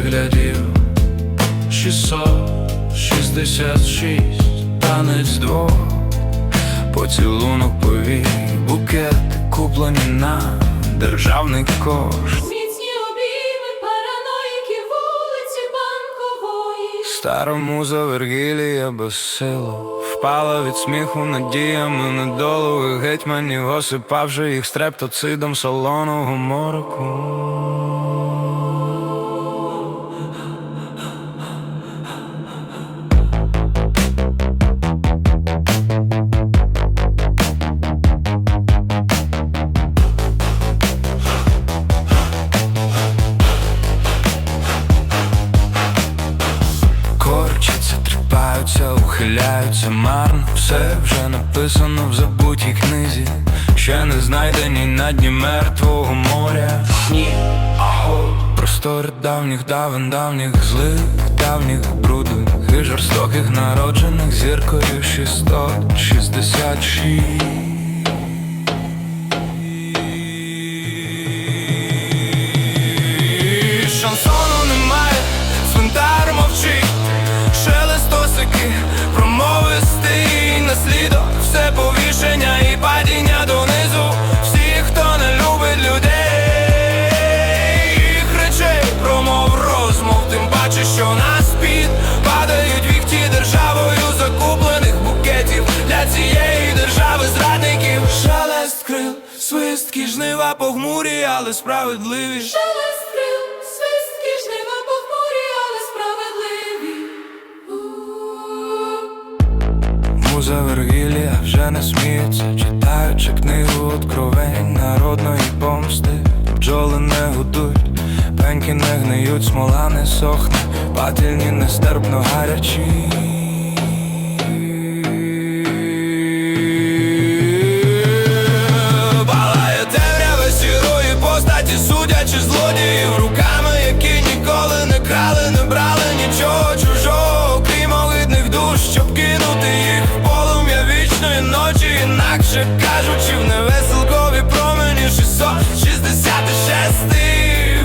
переглядів 666 танець двох поцілунок повій, букет куплені на державний кошт. Міцні обійми параноїки вулиці банкової. Стара муза Вергілія безсило Впала від сміху надіями недолу Гетьманів осипавши їх стрептоцидом солоного мороку тріпаються, ухиляються марно. Все вже написано в забутій книзі. Ще не знайдені на дні мертвого моря. Ні, аго. Простори давніх давен, давніх злих, давніх брудних і жорстоких народжених зіркою 666 все повішення і падіння донизу. Всіх, хто не любить людей, їх речей, промов розмов, тим паче, що на спід падають віхті державою закуплених букетів для цієї держави зрадників. Шелест крил, свистки, жнива похмурі, але справедливі. Муза Вергілія вже не сміється, читаючи книгу откровень народної помсти. Бджоли не гудуть, пеньки не гниють, смола не сохне, пательні нестерпно гарячі. Інакше кажучи, в невеселкові промені 666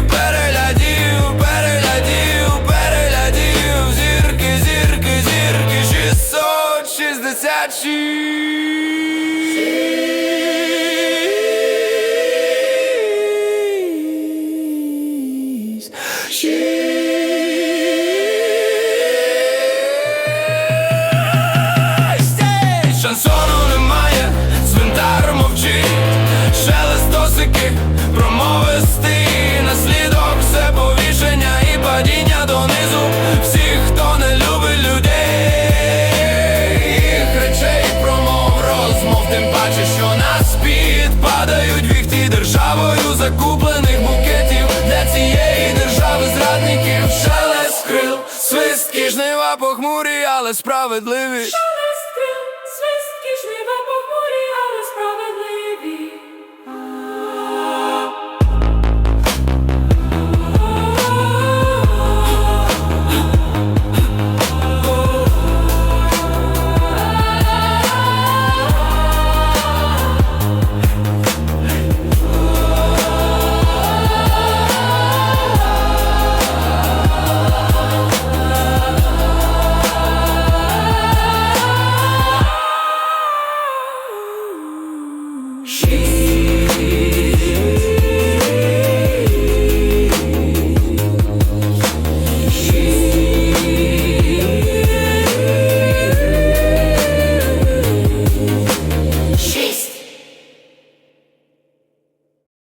переглядів, переглядів, переглядів, зірки, зірки, зірки, 666 Шансону але справедливі. She